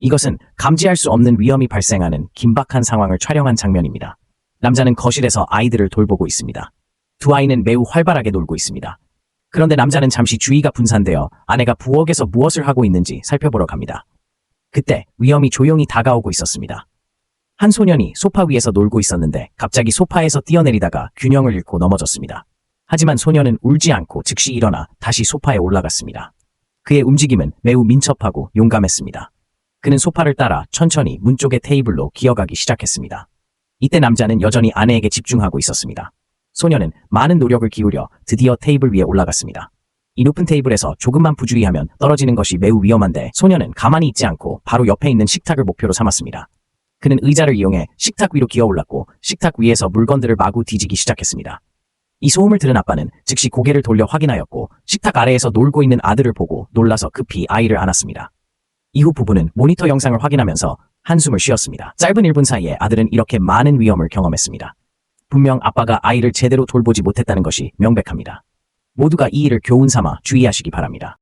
이것은 감지할 수 없는 위험이 발생하는 긴박한 상황을 촬영한 장면입니다. 남자는 거실에서 아이들을 돌보고 있습니다. 두 아이는 매우 활발하게 놀고 있습니다. 그런데 남자는 잠시 주의가 분산되어 아내가 부엌에서 무엇을 하고 있는지 살펴보러 갑니다. 그때 위험이 조용히 다가오고 있었습니다. 한 소년이 소파 위에서 놀고 있었는데 갑자기 소파에서 뛰어내리다가 균형을 잃고 넘어졌습니다. 하지만 소년은 울지 않고 즉시 일어나 다시 소파에 올라갔습니다. 그의 움직임은 매우 민첩하고 용감했습니다. 그는 소파를 따라 천천히 문 쪽의 테이블로 기어가기 시작했습니다. 이때 남자는 여전히 아내에게 집중하고 있었습니다. 소년은 많은 노력을 기울여 드디어 테이블 위에 올라갔습니다. 이 높은 테이블에서 조금만 부주의하면 떨어지는 것이 매우 위험한데 소년은 가만히 있지 않고 바로 옆에 있는 식탁을 목표로 삼았습니다. 그는 의자를 이용해 식탁 위로 기어 올랐고 식탁 위에서 물건들을 마구 뒤지기 시작했습니다. 이 소음을 들은 아빠는 즉시 고개를 돌려 확인하였고 식탁 아래에서 놀고 있는 아들을 보고 놀라서 급히 아이를 안았습니다. 이후 부부는 모니터 영상을 확인하면서 한숨을 쉬었습니다. 짧은 1분 사이에 아들은 이렇게 많은 위험을 경험했습니다. 분명 아빠가 아이를 제대로 돌보지 못했다는 것이 명백합니다. 모두가 이 일을 교훈 삼아 주의하시기 바랍니다.